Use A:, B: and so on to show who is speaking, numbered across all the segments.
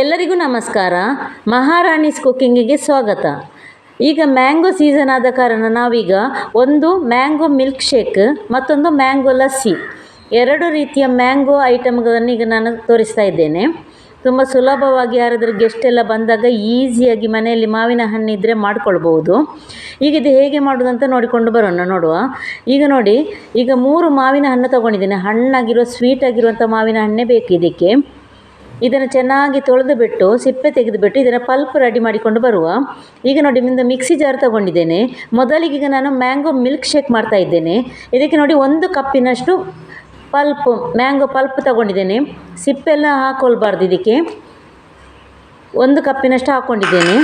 A: ಎಲ್ಲರಿಗೂ ನಮಸ್ಕಾರ. ಮಹಾರಾಣಿಸ್ ಕುಕ್ಕಿಂಗಿಗೆ ಸ್ವಾಗತ. ಈಗ ಮ್ಯಾಂಗೋ ಸೀಸನ್ ಆದ ಕಾರಣ ನಾವೀಗ ಒಂದು ಮ್ಯಾಂಗೋ ಮಿಲ್ಕ್ ಶೇಕ್, ಮತ್ತೊಂದು ಮ್ಯಾಂಗೋ ಲಸ್ಸಿ. ಎರಡು ರೀತಿಯ ಮ್ಯಾಂಗೋ ಐಟಮ್ಗಳನ್ನು ಈಗ ನಾನು ತೋರಿಸ್ತಾ ಇದ್ದೇನೆ. ತುಂಬ ಸುಲಭವಾಗಿ ಯಾರಾದರೂ ಗೆಸ್ಟ್ ಎಲ್ಲ ಬಂದಾಗ ಈಸಿಯಾಗಿ ಮನೆಯಲ್ಲಿ ಮಾವಿನ ಹಣ್ಣಿದ್ದರೆ ಮಾಡ್ಕೊಳ್ಬೋದು ಈಗ ಇದು ಹೇಗೆ ಮಾಡೋದು ಅಂತ ನೋಡಿಕೊಂಡು ಬರೋಣ, ನೋಡುವ. ಈಗ ನೋಡಿ, ಈಗ ಮೂರು ಮಾವಿನ ಹಣ್ಣು ತೊಗೊಂಡಿದ್ದೇನೆ. ಹಣ್ಣಾಗಿರುವ ಸ್ವೀಟ್ ಆಗಿರುವಂಥ ಮಾವಿನ ಹಣ್ಣೇ ಬೇಕು ಇದಕ್ಕೆ. ಇದನ್ನು ಚೆನ್ನಾಗಿ ತೊಳೆದು ಬಿಟ್ಟು ಸಿಪ್ಪೆ ತೆಗೆದುಬಿಟ್ಟು ಇದನ್ನು ಪಲ್ಪ್ ರೆಡಿ ಮಾಡಿಕೊಂಡು ಬರುವ. ಈಗ ನೋಡಿ ನಿಮ್ಮದು ಮಿಕ್ಸಿ ಜಾರ್ ತಗೊಂಡಿದ್ದೇನೆ. ಮೊದಲಿಗೆ ಈಗ ನಾನು ಮ್ಯಾಂಗೋ ಮಿಲ್ಕ್ ಶೇಕ್ ಮಾಡ್ತಾ ಇದ್ದೇನೆ. ಇದಕ್ಕೆ ನೋಡಿ ಒಂದು ಕಪ್ಪಿನಷ್ಟು ಪಲ್ಪ್, ಮ್ಯಾಂಗೋ ಪಲ್ಪ್ ತಗೊಂಡಿದ್ದೇನೆ. ಸಿಪ್ಪೆಲ್ಲ ಹಾಕೊಳ್ಬಾರ್ದು ಇದಕ್ಕೆ. ಒಂದು ಕಪ್ಪಿನಷ್ಟು ಹಾಕ್ಕೊಂಡಿದ್ದೇನೆ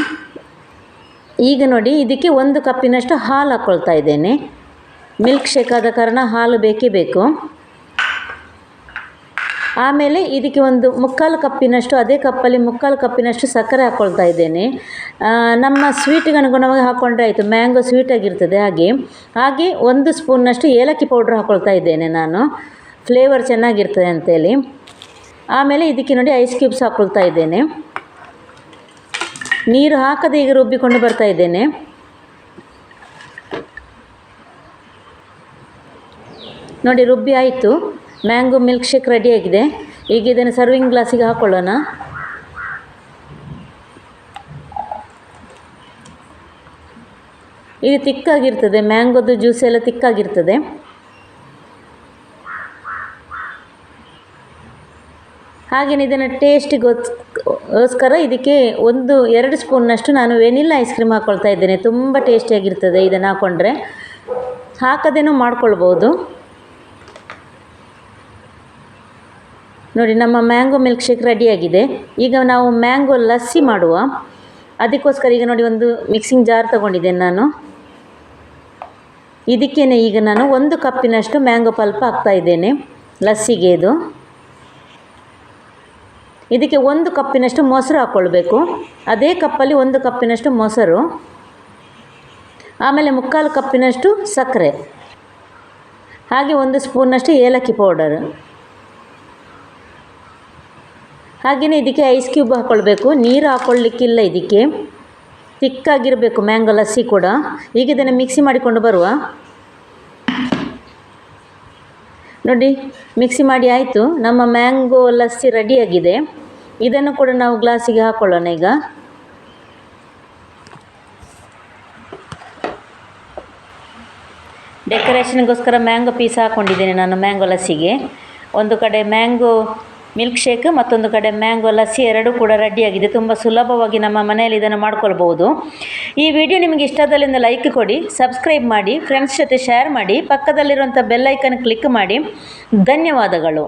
A: ಈಗ ನೋಡಿ, ಇದಕ್ಕೆ ಒಂದು ಕಪ್ಪಿನಷ್ಟು ಹಾಲು ಹಾಕ್ಕೊಳ್ತಾ ಇದ್ದೇನೆ. ಮಿಲ್ಕ್ ಶೇಕ್ ಆದ ಕಾರಣ ಹಾಲು ಬೇಕೇ ಬೇಕು. ಆಮೇಲೆ ಇದಕ್ಕೆ ಒಂದು ಮುಕ್ಕಾಲು ಕಪ್ಪಿನಷ್ಟು, ಅದೇ ಕಪ್ಪಲ್ಲಿ ಮುಕ್ಕಾಲು ಕಪ್ಪಿನಷ್ಟು ಸಕ್ಕರೆ ಹಾಕ್ಕೊಳ್ತಾ ಇದ್ದೇನೆ. ನಮ್ಮ ಸ್ವೀಟಿಗೆ ಅನುಗುಣವಾಗಿ ಹಾಕ್ಕೊಂಡ್ರೆ ಆಯಿತು, ಮ್ಯಾಂಗೋ ಸ್ವೀಟಾಗಿರ್ತದೆ ಹಾಗೆ. ಹಾಗೆ ಒಂದು ಸ್ಪೂನ್ನಷ್ಟು ಏಲಕ್ಕಿ ಪೌಡ್ರ್ ಹಾಕ್ಕೊಳ್ತಾ ಇದ್ದೇನೆ ನಾನು. ಫ್ಲೇವರ್ ಚೆನ್ನಾಗಿರ್ತದೆ ಅಂತೇಳಿ. ಆಮೇಲೆ ಇದಕ್ಕೆ ನೋಡಿ ಐಸ್ ಕ್ಯೂಬ್ಸ್ ಹಾಕ್ಕೊಳ್ತಾ ಇದ್ದೇನೆ. ನೀರು ಹಾಕದೆ ಈಗ ರುಬ್ಬಿಕೊಂಡು ಬರ್ತಾ ಇದ್ದೇನೆ. ನೋಡಿ, ರುಬ್ಬಿ ಆಯಿತು. ಮ್ಯಾಂಗೋ ಮಿಲ್ಕ್ ಶೇಕ್ ರೆಡಿಯಾಗಿದೆ ಈಗ ಇದನ್ನು ಸರ್ವಿಂಗ್ ಗ್ಲಾಸಿಗೆ ಹಾಕ್ಕೊಳ್ಳೋಣ ಇದು ತಿಕ್ಕಾಗಿರ್ತದೆ. ಮ್ಯಾಂಗೋದು ಜ್ಯೂಸ್ ಎಲ್ಲ ತಿಕ್ಕಾಗಿರ್ತದೆ. ಹಾಗೆಯೇ ಇದನ್ನು ಟೇಸ್ಟಿಗೋಸ್ಕರ ಇದಕ್ಕೆ ಒಂದು, ಎರಡು ಸ್ಪೂನ್ನಷ್ಟು ನಾನು ವೆನಿಲ್ಲ ಐಸ್ ಕ್ರೀಮ್ ಹಾಕ್ಕೊಳ್ತಾ ಇದ್ದೇನೆ. ತುಂಬ ಟೇಸ್ಟಿಯಾಗಿರ್ತದೆ ಇದನ್ನು ಹಾಕ್ಕೊಂಡ್ರೆ ಹಾಕದೇನೂ ಮಾಡ್ಕೊಳ್ಬೋದು. ನೋಡಿ, ನಮ್ಮ ಮ್ಯಾಂಗೋ ಮಿಲ್ಕ್ ಶೇಕ್ ರೆಡಿಯಾಗಿದೆ. ಈಗ ನಾವು ಮ್ಯಾಂಗೋ ಲಸ್ಸಿ ಮಾಡುವ. ಅದಕ್ಕೋಸ್ಕರ ಈಗ ನೋಡಿ, ಒಂದು ಮಿಕ್ಸಿಂಗ್ ಜಾರ್ ತಗೊಂಡಿದ್ದೇನೆ ನಾನು. ಇದಕ್ಕೇ ಈಗ ನಾನು ಒಂದು ಕಪ್ಪಿನಷ್ಟು ಮ್ಯಾಂಗೋ ಪಲ್ಪ್ ಹಾಕ್ತಾ ಇದ್ದೇನೆ, ಲಸ್ಸಿಗೆ ಇದು. ಇದಕ್ಕೆ ಒಂದು ಕಪ್ಪಿನಷ್ಟು ಮೊಸರು ಹಾಕ್ಕೊಳ್ಬೇಕು ಅದೇ ಕಪ್ಪಲ್ಲಿ ಒಂದು ಕಪ್ಪಿನಷ್ಟು ಮೊಸರು. ಆಮೇಲೆ ಮುಕ್ಕಾಲು ಕಪ್ಪಿನಷ್ಟು ಸಕ್ಕರೆ. ಹಾಗೆ ಒಂದು ಸ್ಪೂನಷ್ಟು ಏಲಕ್ಕಿ ಪೌಡರ್. ಹಾಗೆಯೇ ಇದಕ್ಕೆ ಐಸ್ ಕ್ಯೂಬ್ ಹಾಕ್ಕೊಳ್ಬೇಕು ನೀರು ಹಾಕ್ಕೊಳ್ಳಿಕ್ಕಿಲ್ಲ ಇದಕ್ಕೆ. ತಿಕ್ಕಾಗಿರಬೇಕು ಮ್ಯಾಂಗೋ ಲಸ್ಸಿ ಕೂಡ. ಈಗ ಇದನ್ನು ಮಿಕ್ಸಿ ಮಾಡಿಕೊಂಡು ಬರುವ. ನೋಡಿ ಮಿಕ್ಸಿ ಮಾಡಿ ಆಯಿತು. ನಮ್ಮ ಮ್ಯಾಂಗೋ ಲಸ್ಸಿ ರೆಡಿಯಾಗಿದೆ ಇದನ್ನು ಕೂಡ ನಾವು ಗ್ಲಾಸಿಗೆ ಹಾಕ್ಕೊಳ್ಳೋಣ ಈಗ. ಡೆಕೋರೇಷನ್ಗೋಸ್ಕರ ಮ್ಯಾಂಗೋ ಪೀಸ್ ಹಾಕ್ಕೊಂಡಿದ್ದೇನೆ ನಾನು ಮ್ಯಾಂಗೋ ಲಸ್ಸಿಗೆ. ಒಂದು ಕಡೆ ಮ್ಯಾಂಗೋ ಮಿಲ್ಕ್ ಶೇಕ್ ಮತ್ತೊಂದು ಕಡೆ ಮ್ಯಾಂಗೋ ಲಸ್ಸಿ ಎರಡೂ ಕೂಡ ರೆಡಿಯಾಗಿದೆ. ತುಂಬ ಸುಲಭವಾಗಿ ನಮ್ಮ ಮನೆಯಲ್ಲಿ ಇದನ್ನು ಮಾಡ್ಕೊಳ್ಬೋದು ಈ ವಿಡಿಯೋ ನಿಮಗೆ ಇಷ್ಟದಲ್ಲಿಂದ ಲೈಕ್ ಕೊಡಿ, ಸಬ್ಸ್ಕ್ರೈಬ್ ಮಾಡಿ ಫ್ರೆಂಡ್ಸ್ ಜೊತೆ ಶೇರ್ ಮಾಡಿ, ಪಕ್ಕದಲ್ಲಿರುವಂಥ ಬೆಲ್ಲೈಕನ್ ಕ್ಲಿಕ್ ಮಾಡಿ. ಧನ್ಯವಾದಗಳು.